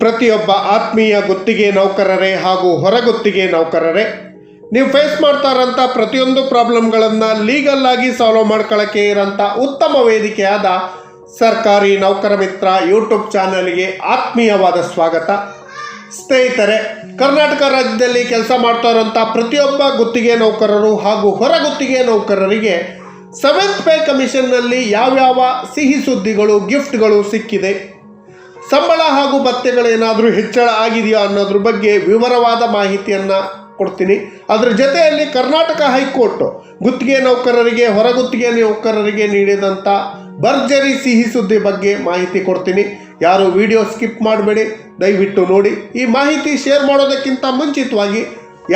ಪ್ರತಿಯೊಬ್ಬ ಆತ್ಮೀಯ ಗುತ್ತಿಗೆ ನೌಕರರೇ ಹಾಗೂ ಹೊರಗುತ್ತಿಗೆ ನೌಕರರೇ. ನೀವು ಫೇಸ್ ಮಾಡ್ತಾ ಇರೋಂಥ ಪ್ರತಿಯೊಂದು ಪ್ರಾಬ್ಲಮ್ಗಳನ್ನು ಲೀಗಲ್ ಆಗಿ ಸಾಲ್ವ್ ಮಾಡ್ಕೊಳ್ಳೋಕ್ಕೆ ಇರೋಂಥ ಉತ್ತಮ ವೇದಿಕೆಯಾದ ಸರ್ಕಾರಿ ನೌಕರ ಮಿತ್ರ ಯೂಟ್ಯೂಬ್ ಚಾನಲ್ಗೆ ಆತ್ಮೀಯವಾದ ಸ್ವಾಗತ. ಸ್ನೇಹಿತರೆ, ಕರ್ನಾಟಕ ರಾಜ್ಯದಲ್ಲಿ ಕೆಲಸ ಮಾಡ್ತಾ ಇರೋಂಥ ಪ್ರತಿಯೊಬ್ಬ ಗುತ್ತಿಗೆ ನೌಕರರು ಹಾಗೂ ಹೊರಗುತ್ತಿಗೆ ನೌಕರರಿಗೆ ಸೆವೆಂತ್ ಪೇ ಕಮಿಷನ್ನಲ್ಲಿ ಯಾವ್ಯಾವ ಸಿಹಿ ಸುದ್ದಿಗಳು ಗಿಫ್ಟ್ಗಳು ಸಿಕ್ಕಿದೆ? ಸಂಬಳ ಹಾಗೂ ಭತ್ಯೆಗಳೇನಾದರೂ ಹೆಚ್ಚಳ ಆಗಿದೆಯಾ ಅನ್ನೋದ್ರ ಬಗ್ಗೆ ವಿವರವಾದ ಮಾಹಿತಿಯನ್ನು ಕೊಡ್ತೀನಿ. ಅದರ ಜೊತೆಯಲ್ಲಿ ಕರ್ನಾಟಕ ಹೈಕೋರ್ಟ್ ಗುತ್ತಿಗೆ ನೌಕರರಿಗೆ ಹೊರಗುತ್ತಿಗೆ ನೌಕರರಿಗೆ ನೀಡಿದಂಥ ಭರ್ಜರಿ ಸಿಹಿ ಸುದ್ದಿ ಬಗ್ಗೆ ಮಾಹಿತಿ ಕೊಡ್ತೀನಿ. ಯಾರು ವಿಡಿಯೋ ಸ್ಕಿಪ್ ಮಾಡಬೇಡಿ, ದಯವಿಟ್ಟು ನೋಡಿ. ಈ ಮಾಹಿತಿ ಶೇರ್ ಮಾಡೋದಕ್ಕಿಂತ ಮುಂಚಿತವಾಗಿ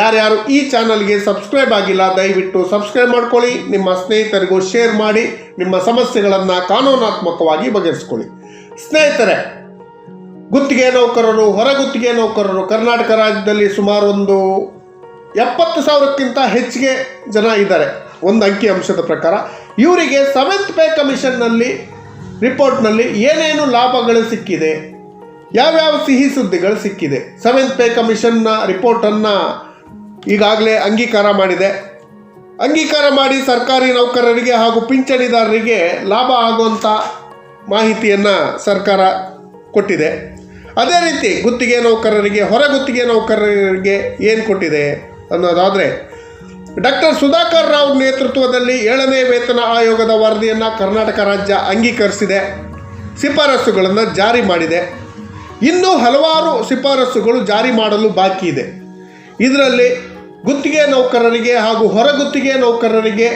ಯಾರ್ಯಾರು ಈ ಚಾನಲ್ಗೆ ಸಬ್ಸ್ಕ್ರೈಬ್ ಆಗಿಲ್ಲ, ದಯವಿಟ್ಟು ಸಬ್ಸ್ಕ್ರೈಬ್ ಮಾಡ್ಕೊಳ್ಳಿ. ನಿಮ್ಮ ಸ್ನೇಹಿತರಿಗೂ ಶೇರ್ ಮಾಡಿ, ನಿಮ್ಮ ಸಮಸ್ಯೆಗಳನ್ನು ಕಾನೂನಾತ್ಮಕವಾಗಿ ಬಗೆಹರಿಸ್ಕೊಳ್ಳಿ. ಸ್ನೇಹಿತರೆ ಗುತ್ತಿಗೆ ನೌಕರರು ಹೊರಗುತ್ತಿಗೆ ನೌಕರರು, ಕರ್ನಾಟಕ ರಾಜ್ಯದಲ್ಲಿ ಸುಮಾರು ಒಂದು ಎಪ್ಪತ್ತು ಸಾವಿರಕ್ಕಿಂತ ಹೆಚ್ಚಿಗೆ ಜನ ಇದ್ದಾರೆ. ಒಂದು ಅಂಕಿ ಅಂಶದ ಪ್ರಕಾರ, ಇವರಿಗೆ ಸೆವೆಂತ್ ಪೇ ಕಮಿಷನ್ನಲ್ಲಿ ರಿಪೋರ್ಟ್ನಲ್ಲಿ ಏನೇನು ಲಾಭಗಳು ಸಿಕ್ಕಿದೆ, ಯಾವ್ಯಾವ ಸಿಹಿ ಸುದ್ದಿಗಳು ಸಿಕ್ಕಿದೆ. ಸೆವೆಂತ್ ಪೇ ಕಮಿಷನ್ನ ರಿಪೋರ್ಟನ್ನು ಈಗಾಗಲೇ ಅಂಗೀಕಾರ ಮಾಡಿದೆ. ಅಂಗೀಕಾರ ಮಾಡಿ ಸರ್ಕಾರಿ ನೌಕರರಿಗೆ ಹಾಗೂ ಪಿಂಚಣಿದಾರರಿಗೆ ಲಾಭ ಆಗುವಂಥ ಮಾಹಿತಿಯನ್ನು ಸರ್ಕಾರ ಕೊಟ್ಟಿದೆ. ಅದೇ ರೀತಿ ಗುತ್ತಿಗೆ ನೌಕರರಿಗೆ, ಹೊರ ಗುತ್ತಿಗೆ ನೌಕರರಿಗೆ ಏನು ಕೊಟ್ಟಿದೆ ಅನ್ನೋದಾದರೆ, ಡಾಕ್ಟರ್ ಸುಧಾಕರ್ ರಾವ್ ನೇತೃತ್ವದಲ್ಲಿ ಏಳನೇ ವೇತನ ಆಯೋಗದ ವರದಿಯನ್ನು ಕರ್ನಾಟಕ ರಾಜ್ಯ ಅಂಗೀಕರಿಸಿದೆ. ಶಿಫಾರಸುಗಳನ್ನು ಜಾರಿ ಮಾಡಿದೆ. ಇನ್ನೂ ಹಲವಾರು ಶಿಫಾರಸುಗಳು ಜಾರಿ ಮಾಡಲು ಬಾಕಿ ಇದೆ. ಇದರಲ್ಲಿ ಗುತ್ತಿಗೆ ನೌಕರರಿಗೆ ಹಾಗೂ ಹೊರಗುತ್ತಿಗೆ ನೌಕರರಿಗೆ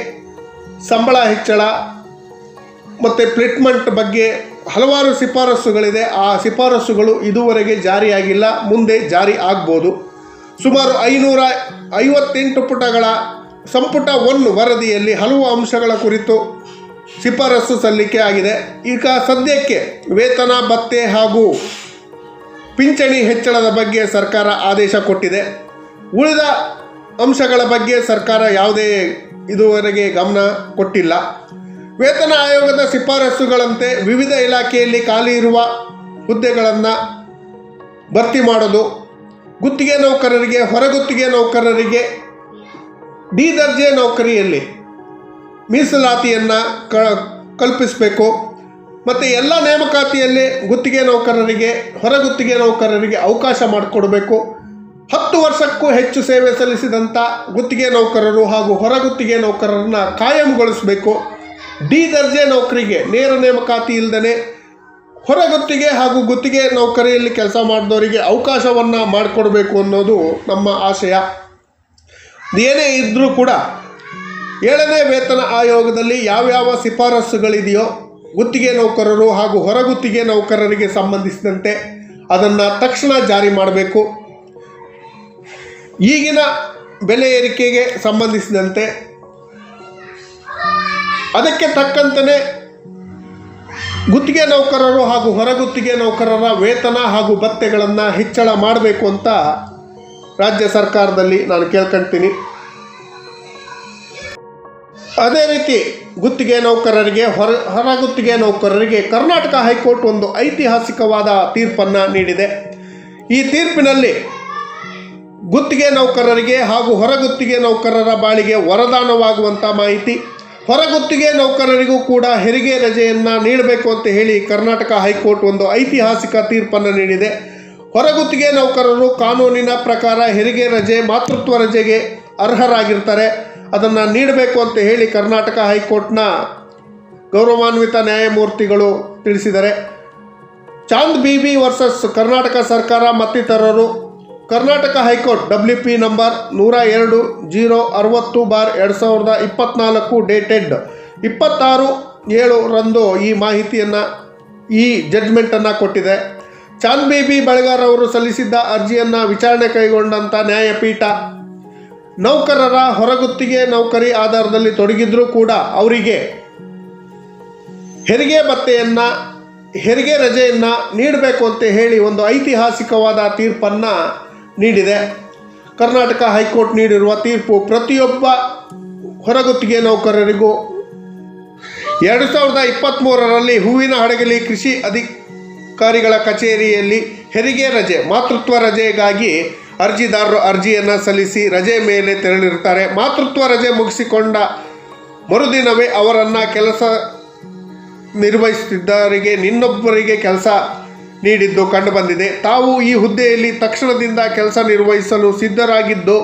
ಸಂಬಳ ಹೆಚ್ಚಳ, ಮತ್ತು ಪ್ಲಿಟ್ಮೆಂಟ್ ಬಗ್ಗೆ ಹಲವಾರು ಶಿಫಾರಸುಗಳಿದೆ. ಆ ಶಿಫಾರಸುಗಳು ಇದುವರೆಗೆ ಜಾರಿಯಾಗಿಲ್ಲ. ಮುಂದೆ ಜಾರಿ ಆಗ್ಬೋದು. ಸುಮಾರು ಐನೂರ ಐವತ್ತೆಂಟು ಪುಟಗಳ ಸಂಪುಟ ಒನ್ ವರದಿಯಲ್ಲಿ ಹಲವು ಅಂಶಗಳ ಕುರಿತು ಶಿಫಾರಸು ಸಲ್ಲಿಕೆ ಆಗಿದೆ. ಈಗ ಸದ್ಯಕ್ಕೆ ವೇತನ, ಭತ್ತೆ ಹಾಗೂ ಪಿಂಚಣಿ ಹೆಚ್ಚಳದ ಬಗ್ಗೆ ಸರ್ಕಾರ ಆದೇಶ ಕೊಟ್ಟಿದೆ. ಉಳಿದ ಅಂಶಗಳ ಬಗ್ಗೆ ಸರ್ಕಾರ ಯಾವುದೇ ಇದುವರೆಗೆ ಗಮನ ಕೊಟ್ಟಿಲ್ಲ. ವೇತನ ಆಯೋಗದ ಶಿಫಾರಸುಗಳಂತೆ ವಿವಿಧ ಇಲಾಖೆಯಲ್ಲಿ ಖಾಲಿ ಇರುವ ಹುದ್ದೆಗಳನ್ನು ಭರ್ತಿ ಮಾಡೋದು ಗುತ್ತಿಗೆ ನೌಕರರಿಗೆ, ಹೊರಗುತ್ತಿಗೆ ನೌಕರರಿಗೆ, ಡಿ ದರ್ಜೆ ನೌಕರಿಯಲ್ಲಿ ಮೀಸಲಾತಿಯನ್ನು ಕ, ಕಲ್ಪಿಸಬೇಕು. ಮತ್ತು ಎಲ್ಲ ನೇಮಕಾತಿಯಲ್ಲಿ ಗುತ್ತಿಗೆ ನೌಕರರಿಗೆ, ಹೊರಗುತ್ತಿಗೆ ನೌಕರರಿಗೆ ಅವಕಾಶ ಮಾಡಿಕೊಡಬೇಕು. ಹತ್ತು ವರ್ಷಕ್ಕೂ ಹೆಚ್ಚು ಸೇವೆ ಸಲ್ಲಿಸಿದಂಥ ಗುತ್ತಿಗೆ ನೌಕರರು ಹಾಗೂ ಹೊರಗುತ್ತಿಗೆ ನೌಕರರನ್ನು ಕಾಯಂಗೊಳಿಸಬೇಕು. ಡಿ ದರ್ಜೆ ನೌಕರಿಗೆ ನೇರ ನೇಮಕಾತಿ ಇಲ್ಲದೇ ಹೊರಗುತ್ತಿಗೆ ಹಾಗೂ ಗುತ್ತಿಗೆ ನೌಕರಿಯಲ್ಲಿ ಕೆಲಸ ಮಾಡಿದವರಿಗೆ ಅವಕಾಶವನ್ನು ಮಾಡಿಕೊಡ್ಬೇಕು ಅನ್ನೋದು ನಮ್ಮ ಆಶಯ. ಏನೇ ಇದ್ದರೂ ಕೂಡ ಏಳನೇ ವೇತನ ಆಯೋಗದಲ್ಲಿ ಯಾವ್ಯಾವ ಶಿಫಾರಸುಗಳಿದೆಯೋ ಗುತ್ತಿಗೆ ನೌಕರರು ಹಾಗೂ ಹೊರಗುತ್ತಿಗೆ ನೌಕರರಿಗೆ ಸಂಬಂಧಿಸಿದಂತೆ ಅದನ್ನು ತಕ್ಷಣ ಜಾರಿ ಮಾಡಬೇಕು. ಈಗಿನ ಬೆಲೆ ಏರಿಕೆಗೆ ಸಂಬಂಧಿಸಿದಂತೆ ಅದಕ್ಕೆ ತಕ್ಕಂತನೇ ಗುತ್ತಿಗೆ ನೌಕರರು ಹಾಗೂ ಹೊರಗುತ್ತಿಗೆ ನೌಕರರ ವೇತನ ಹಾಗೂ ಭತ್ಯೆಗಳನ್ನು ಹೆಚ್ಚಳ ಮಾಡಬೇಕು ಅಂತ ರಾಜ್ಯ ಸರ್ಕಾರದಲ್ಲಿ ನಾನು ಕೇಳ್ಕೊಳ್ತೀನಿ ಅದೇ ರೀತಿ ಗುತ್ತಿಗೆ ನೌಕರರಿಗೆ ಹೊರ, ಹೊರಗುತ್ತಿಗೆ ನೌಕರರಿಗೆ ಕರ್ನಾಟಕ ಹೈಕೋರ್ಟ್ ಒಂದು ಐತಿಹಾಸಿಕವಾದ ತೀರ್ಪನ್ನು ನೀಡಿದೆ. ಈ ತೀರ್ಪಿನಲ್ಲಿ ಗುತ್ತಿಗೆ ನೌಕರರಿಗೆ ಹಾಗೂ ಹೊರಗುತ್ತಿಗೆ ನೌಕರರ ಬಾಳಿಗೆ ವರದಾನವಾಗುವಂಥ ಮಾಹಿತಿ ಹೊರಗುತ್ತಿಗೆ ನೌಕರರಿಗೂ ಕೂಡ ಹೆರಿಗೆ ರಜೆಯನ್ನು ನೀಡಬೇಕು ಅಂತ ಹೇಳಿ ಕರ್ನಾಟಕ ಹೈಕೋರ್ಟ್ ಒಂದು ಐತಿಹಾಸಿಕ ತೀರ್ಪನ್ನು ನೀಡಿದೆ. ಹೊರಗುತ್ತಿಗೆ ನೌಕರರು ಕಾನೂನಿನ ಪ್ರಕಾರ ಹೆರಿಗೆ ರಜೆ, ಮಾತೃತ್ವ ರಜೆಗೆ ಅರ್ಹರಾಗಿರ್ತಾರೆ. ಅದನ್ನು ನೀಡಬೇಕು ಅಂತ ಹೇಳಿ ಕರ್ನಾಟಕ ಹೈಕೋರ್ಟ್ನ ಗೌರವಾನ್ವಿತ ನ್ಯಾಯಮೂರ್ತಿಗಳು ತಿಳಿಸಿದರೆ. ಚಾಂದ್ ಬಿಬಿ ವರ್ಸಸ್ ಕರ್ನಾಟಕ ಸರ್ಕಾರ ಮತ್ತಿತರರು Karnataka high court W P number ನೂರ ಎರಡು ಜೀರೋ ಅರವತ್ತು ಬಾರ್ ಎರಡು ಸಾವಿರದ ಇಪ್ಪತ್ತ್ನಾಲ್ಕು ಡೇಟೆಡ್ ಇಪ್ಪತ್ತಾರು ಏಳರಂದು ಈ ಮಾಹಿತಿಯನ್ನು, ಈ ಜಡ್ಜ್ಮೆಂಟನ್ನು ಕೊಟ್ಟಿದೆ. ಚಾಂದ್ ಬೇಬಿ ಬೆಳಗಾರ್ ಅವರು ಸಲ್ಲಿಸಿದ್ದ ಅರ್ಜಿಯನ್ನು ವಿಚಾರಣೆ ಕೈಗೊಂಡಂಥ ನ್ಯಾಯಪೀಠ ನೌಕರರ ಹೊರಗುತ್ತಿಗೆ ನೌಕರಿ ಆಧಾರದಲ್ಲಿ ತೊಡಗಿದ್ರೂ ಕೂಡ ಅವರಿಗೆ ಹೆರಿಗೆ ಭತ್ತೆಯನ್ನು ಹೆರಿಗೆ ರಜೆಯನ್ನು ನೀಡಬೇಕು ಅಂತ ಹೇಳಿ ಒಂದು ಐತಿಹಾಸಿಕವಾದ ತೀರ್ಪನ್ನು ನೀಡಿದೆ. ಕರ್ನಾಟಕ ಹೈಕೋರ್ಟ್ ನೀಡಿರುವ ತೀರ್ಪು ಪ್ರತಿಯೊಬ್ಬ ಹೊರಗುತ್ತಿಗೆ ನೌಕರರಿಗೂ. ಎರಡು ಸಾವಿರದ ಇಪ್ಪತ್ತ್ಮೂರರಲ್ಲಿ ಹೂವಿನ ಹಡಗಲಿ ಕೃಷಿ ಅಧಿಕಾರಿಗಳ ಕಚೇರಿಯಲ್ಲಿ ಹೆರಿಗೆ ರಜೆ, ಮಾತೃತ್ವ ರಜೆಗಾಗಿ ಅರ್ಜಿದಾರರು ಅರ್ಜಿಯನ್ನು ಸಲ್ಲಿಸಿ ರಜೆ ಮೇಲೆ ತೆರಳಿರುತ್ತಾರೆ. ಮಾತೃತ್ವ ರಜೆ ಮುಗಿಸಿಕೊಂಡ ಮರುದಿನವೇ ಅವರನ್ನು ಕೆಲಸ ನಿರ್ವಹಿಸುತ್ತಿದ್ದವರಿಗೆ, ನಿನ್ನೊಬ್ಬರಿಗೆ ಕೆಲಸ ನೀಡಿದ್ದು ಕಂಡುಬಂದಿದೆ ತಾವು ಈ ಹುದ್ದೆಯಲ್ಲಿ ತಕ್ಷಣದಿಂದ ಕೆಲಸ ನಿರ್ವಹಿಸಲು ಸಿದ್ಧರಾಗಿದ್ದು,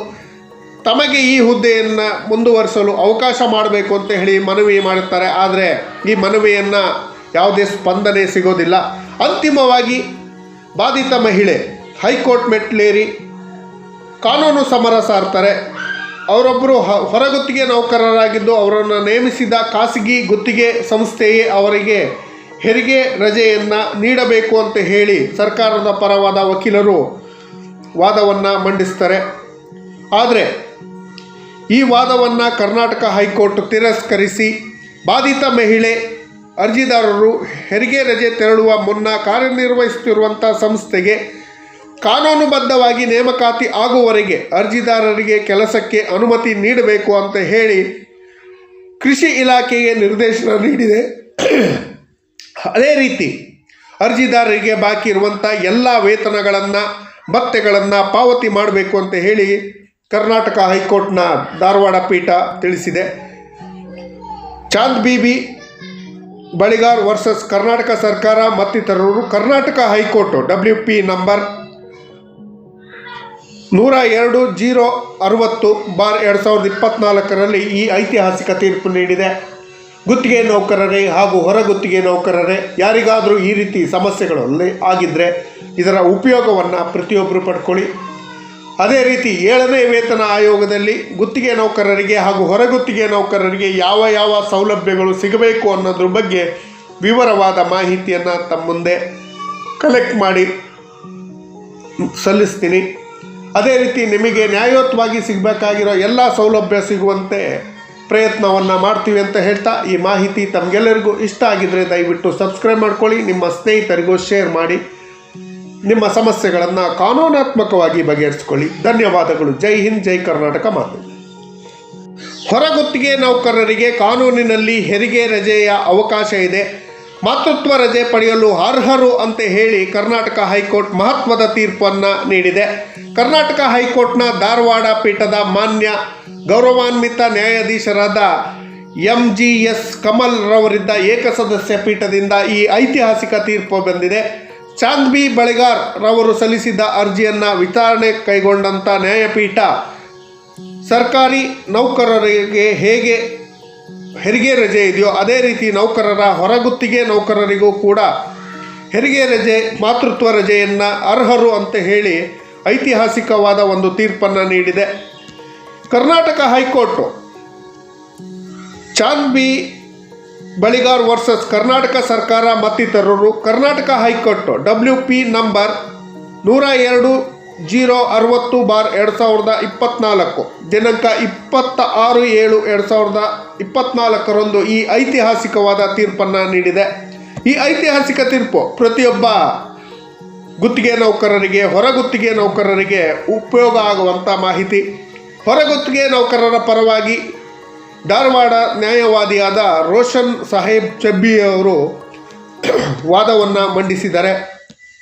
ತಮಗೆ ಈ ಹುದ್ದೆಯನ್ನು ಮುಂದುವರಿಸಲು ಅವಕಾಶ ಮಾಡಬೇಕು ಅಂತ ಹೇಳಿ ಮನವಿ ಮಾಡುತ್ತಾರೆ. ಆದರೆ ಈ ಮನವಿಯನ್ನು ಯಾವುದೇ ಸ್ಪಂದನೆ ಸಿಗೋದಿಲ್ಲ. ಅಂತಿಮವಾಗಿ ಬಾಧಿತ ಮಹಿಳೆ, ಹೈಕೋರ್ಟ್ ಮೆಟ್ಲೇರಿ ಕಾನೂನು ಸಮರ ಸಾರ್ತಾರೆ. ಅವರೊಬ್ಬರು ಹೊರಗುತ್ತಿಗೆ ನೌಕರರಾಗಿದ್ದು, ಅವರನ್ನು ನೇಮಿಸಿದ ಖಾಸಗಿ ಗುತ್ತಿಗೆ ಸಂಸ್ಥೆಯೇ ಅವರಿಗೆ ಹೆರಿಗೆ ರಜೆಯನ್ನು ನೀಡಬೇಕು ಅಂತ ಹೇಳಿ ಸರ್ಕಾರದ ಪರವಾದ ವಕೀಲರು ವಾದವನ್ನು ಮಂಡಿಸ್ತಾರೆ. ಆದರೆ ಈ ವಾದವನ್ನು ಕರ್ನಾಟಕ ಹೈಕೋರ್ಟ್ ತಿರಸ್ಕರಿಸಿ ಬಾಧಿತ ಮಹಿಳೆ ಅರ್ಜಿದಾರರು ಹೆರಿಗೆ ರಜೆ ತೆರಳುವ ಮುನ್ನ ಕಾರ್ಯನಿರ್ವಹಿಸುತ್ತಿರುವಂಥ ಸಂಸ್ಥೆಗೆ ಕಾನೂನುಬದ್ಧವಾಗಿ ನೇಮಕಾತಿ ಆಗುವವರೆಗೆ ಅರ್ಜಿದಾರರಿಗೆ ಕೆಲಸಕ್ಕೆ ಅನುಮತಿ ನೀಡಬೇಕು ಅಂತ ಹೇಳಿ ಕೃಷಿ ಇಲಾಖೆಗೆ ನಿರ್ದೇಶನ ನೀಡಿದೆ. ಅದೇ ರೀತಿ ಅರ್ಜಿದಾರರಿಗೆ ಬಾಕಿ ಇರುವಂಥ ಎಲ್ಲ ವೇತನಗಳನ್ನು, ಭತ್ಯೆಗಳನ್ನು ಪಾವತಿ ಮಾಡಬೇಕು ಅಂತ ಹೇಳಿ ಕರ್ನಾಟಕ ಹೈಕೋರ್ಟ್ನ ಧಾರವಾಡ ಪೀಠ ತಿಳಿಸಿದೆ. ಚಾಂದ್ ಬೀಬಿ, ಬಳಿಗಾರ್ ವರ್ಸಸ್ ಕರ್ನಾಟಕ ಸರ್ಕಾರ ಮತ್ತಿತರರು Karnataka high court W P number ನೂರ ಎರಡು ಜೀರೋ ಅರವತ್ತು ಬಾರ್ ಎರಡು ಸಾವಿರದ ಇಪ್ಪತ್ತ್ನಾಲ್ಕರಲ್ಲಿ ಈ ಐತಿಹಾಸಿಕ ತೀರ್ಪು ನೀಡಿದೆ. ಗುತ್ತಿಗೆ ನೌಕರರೇ ಹಾಗೂ ಹೊರಗುತ್ತಿಗೆ ನೌಕರರೇ, ಯಾರಿಗಾದರೂ ಈ ರೀತಿ ಸಮಸ್ಯೆಗಳಲ್ಲಿ ಆಗಿದ್ದರೆ ಇದರ ಉಪಯೋಗವನ್ನು ಪ್ರತಿಯೊಬ್ಬರು ಪಡ್ಕೊಳ್ಳಿ. ಅದೇ ರೀತಿ ಏಳನೇ ವೇತನ ಆಯೋಗದಲ್ಲಿ ಗುತ್ತಿಗೆ ನೌಕರರಿಗೆ ಹಾಗೂ ಹೊರಗುತ್ತಿಗೆ ನೌಕರರಿಗೆ ಯಾವ ಯಾವ ಸೌಲಭ್ಯಗಳು ಸಿಗಬೇಕು ಅನ್ನೋದ್ರ ಬಗ್ಗೆ ವಿವರವಾದ ಮಾಹಿತಿಯನ್ನು ತಮ್ಮ ಮುಂದೆ ಕಲೆಕ್ಟ್ ಮಾಡಿ ಸಲ್ಲಿಸ್ತೀನಿ. ಅದೇ ರೀತಿ ನಿಮಗೆ ನ್ಯಾಯಯುತವಾಗಿ ಸಿಗಬೇಕಾಗಿರೋ ಎಲ್ಲ ಸೌಲಭ್ಯ ಸಿಗುವಂತೆ ಪ್ರಯತ್ನವನ್ನು ಮಾಡ್ತೀವಿ ಅಂತ ಹೇಳ್ತಾ ಈ ಮಾಹಿತಿ ತಮಗೆಲ್ಲರಿಗೂ ಇಷ್ಟ ಆಗಿದ್ದರೆ ದಯವಿಟ್ಟು ಸಬ್ಸ್ಕ್ರೈಬ್ ಮಾಡ್ಕೊಳ್ಳಿ, ನಿಮ್ಮ ಸ್ನೇಹಿತರಿಗೂ ಶೇರ್ ಮಾಡಿ. ನಿಮ್ಮ ಸಮಸ್ಯೆಗಳನ್ನು ಕಾನೂನಾತ್ಮಕವಾಗಿ ಬಗೆಹರಿಸ್ಕೊಳ್ಳಿ. ಧನ್ಯವಾದಗಳು. ಜೈ ಹಿಂದ್, ಜೈ ಕರ್ನಾಟಕ ಮಾತು. ಹೊರಗುತ್ತಿಗೆ ನೌಕರರಿಗೆ ಕಾನೂನಿನಲ್ಲಿ ಹೆರಿಗೆ ರಜೆಯ ಅವಕಾಶ ಇದೆ. ಮಾತೃತ್ವ ರಜೆ ಪಡೆಯಲು ಅರ್ಹರು ಅಂತ ಹೇಳಿ ಕರ್ನಾಟಕ ಹೈಕೋರ್ಟ್ ಮಹತ್ವದ ತೀರ್ಪನ್ನು ನೀಡಿದೆ. ಕರ್ನಾಟಕ ಹೈಕೋರ್ಟ್ನ ಧಾರವಾಡ ಪೀಠದ ಮಾನ್ಯ ಗೌರವಾನ್ವಿತ ನ್ಯಾಯಾಧೀಶರಾದ ಎಂ ಜಿ ಎಸ್ ಕಮಲ್ ರವರಿದ್ದ ಏಕಸದಸ್ಯ ಪೀಠದಿಂದ ಈ ಐತಿಹಾಸಿಕ ತೀರ್ಪು ಬಂದಿದೆ. ಚಾಂದ್ ಬಿ ಬಳಿಗಾರ್ ರವರು ಸಲ್ಲಿಸಿದ್ದ ಅರ್ಜಿಯನ್ನು ವಿಚಾರಣೆ ಕೈಗೊಂಡಂಥ ನ್ಯಾಯಪೀಠ ಸರ್ಕಾರಿ ನೌಕರರಿಗೆ ಹೇಗೆ ಹೆರಿಗೆ ರಜೆ ಇದೆಯೋ ಅದೇ ರೀತಿ ನೌಕರರ ಹೊರಗುತ್ತಿಗೆ ನೌಕರರಿಗೂ ಕೂಡ ಹೆರಿಗೆ ರಜೆ, ಮಾತೃತ್ವ ರಜೆಯನ್ನು ಅರ್ಹರು ಅಂತ ಹೇಳಿ ಐತಿಹಾಸಿಕವಾದ ಒಂದು ತೀರ್ಪನ್ನು ನೀಡಿದೆ. Karnataka high court. Chand B Baligar versus Karnataka ಸರ್ಕಾರ ಮತ್ತಿತರರು, Karnataka high court W P number ನೂರ ಎರಡು ಜೀರೋ ಅರವತ್ತು ಬಾರ್ ಎರಡು ಸಾವಿರದ ಇಪ್ಪತ್ತ್ನಾಲ್ಕು ದಿನಾಂಕ ಇಪ್ಪತ್ತ ಆರು ಏಳು ಎರಡು ಸಾವಿರದ ಇಪ್ಪತ್ನಾಲ್ಕರಂದು ಈ ಐತಿಹಾಸಿಕವಾದ ತೀರ್ಪನ್ನು ನೀಡಿದೆ. ಈ ಐತಿಹಾಸಿಕ ತೀರ್ಪು ಪ್ರತಿಯೊಬ್ಬ ಗುತ್ತಿಗೆ ನೌಕರರಿಗೆ ಹೊರಗುತ್ತಿಗೆ ನೌಕರರಿಗೆ ಉಪಯೋಗ ಆಗುವಂಥ ಮಾಹಿತಿ. ಹೊರಗುತ್ತಿಗೆ ನೌಕರರ ಪರವಾಗಿ ಧಾರವಾಡ ನ್ಯಾಯವಾದಿಯಾದ ರೋಷನ್ ಸಾಹೇಬ್ ಚಬ್ಬಿಯವರು ವಾದವನ್ನು ಮಂಡಿಸಿದ್ದಾರೆ.